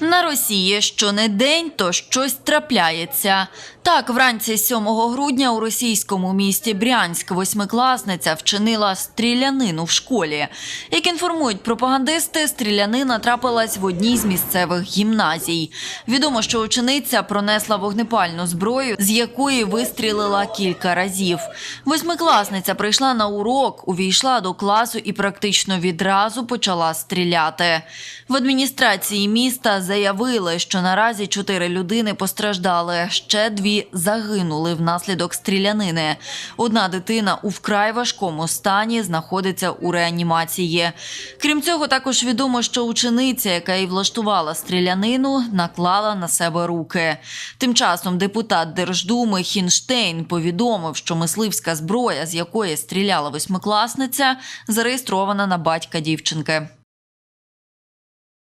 На Росії що не день, то щось трапляється. Так, вранці 7 грудня у російському місті Брянськ восьмикласниця вчинила стрілянину в школі. Як інформують пропагандисти, стрілянина трапилась в одній з місцевих гімназій. Відомо, що учениця пронесла вогнепальну зброю, з якої вистрілила кілька разів. Восьмикласниця прийшла на урок, увійшла до класу і практично відразу почала стріляти. В адміністрації міста заявили, що наразі чотири людини постраждали, ще дві загинули внаслідок стрілянини. Одна дитина у вкрай важкому стані знаходиться у реанімації. Крім цього, також відомо, що учениця, яка і влаштувала стрілянину, наклала на себе руки. Тим часом депутат Держдуми Хінштейн повідомив, що мисливська зброя, з якої стріляла восьмикласниця, зареєстрована на батька дівчинки.